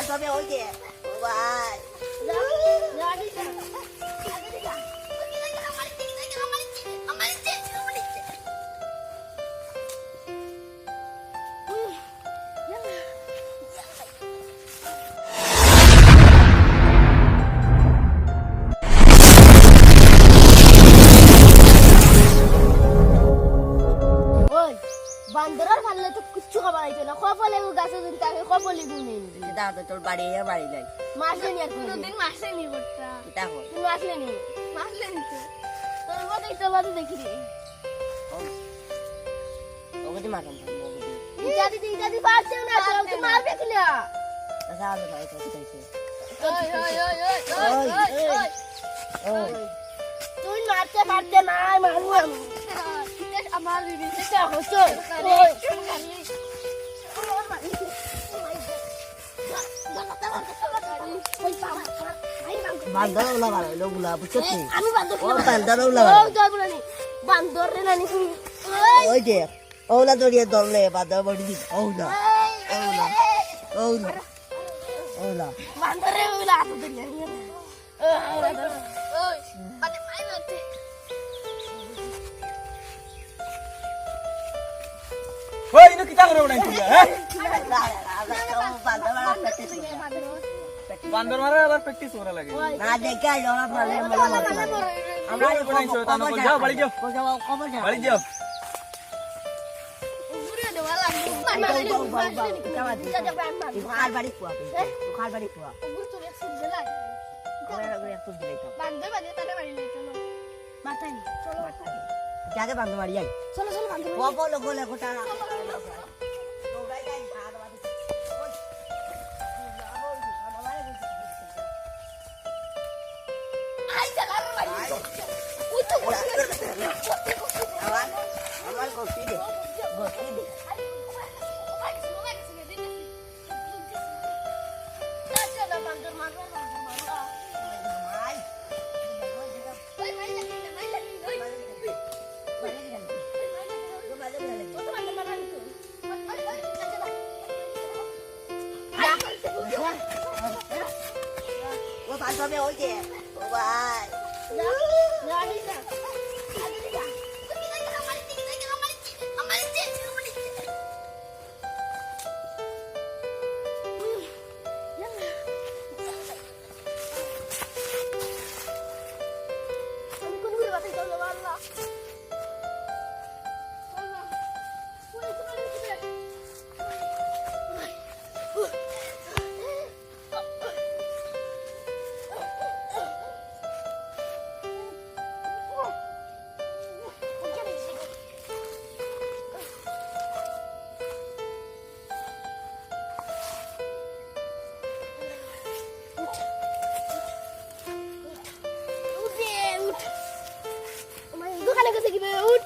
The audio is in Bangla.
বান্ধবে ওই যে ও ভাই বান্দরার ফাললে তো কিচ্ছু খাবার আইছে না। কপলে গাছে দিন তাকে কপলে দিন নেই। তো তোর বাড়ি এ বাড়ি নাই। মাসলে নি আর দুদিন মাসে নি বটটা কিতা কর তুমি মাসলে নি? মাসলে নিতে তোর মতো ইতলাতে দেখি রে। ওকে মারাম ওকে ইজাদি দি ইজাদি পারছে না তো মারবে কিলা আচ্ছা আলো ভাই তো চাইছে ওই ওই ওই ওই ওই ওই ওই তুই মারতে মারতে না মারবো আমি বান্দর ওলা ভালো হইলগুলা বুঝছিস নি? আমি বান্দর ও বান্দর ওলা বলানি বান্দর রে নানি ওই যে ওলা দড়িয়ে দমলে বান্দর বড়ি দি ওলা ওলা ওলা ওলা বান্দর রে ওলা আতো দিলে ওই ওই ইনো কিতা করে উড়াই তুই হ্যাঁ? বান্দর বাড়া প্র্যাকটিস বান্দর মারা আবার প্র্যাকটিস করা লাগে। না দেখে আইলো ওরা মারলে মারলে আমার উড়াইছো তানো কই যাও বাড়ি যাও। বাড়ি যাও। ঘুরে দেওয়া লাগবে। খাল বাড়ি কুয়া খাল বাড়ি এক তারে বাড়ি লই চলো। মাথায় চলো। যাকে বান্দর মারি যাই। চলো চলো বান্দর কবো লগলে গোটা ও বান্ধবে ওই যে ও ভাই দোকানে গেছে কি উঠ উঠ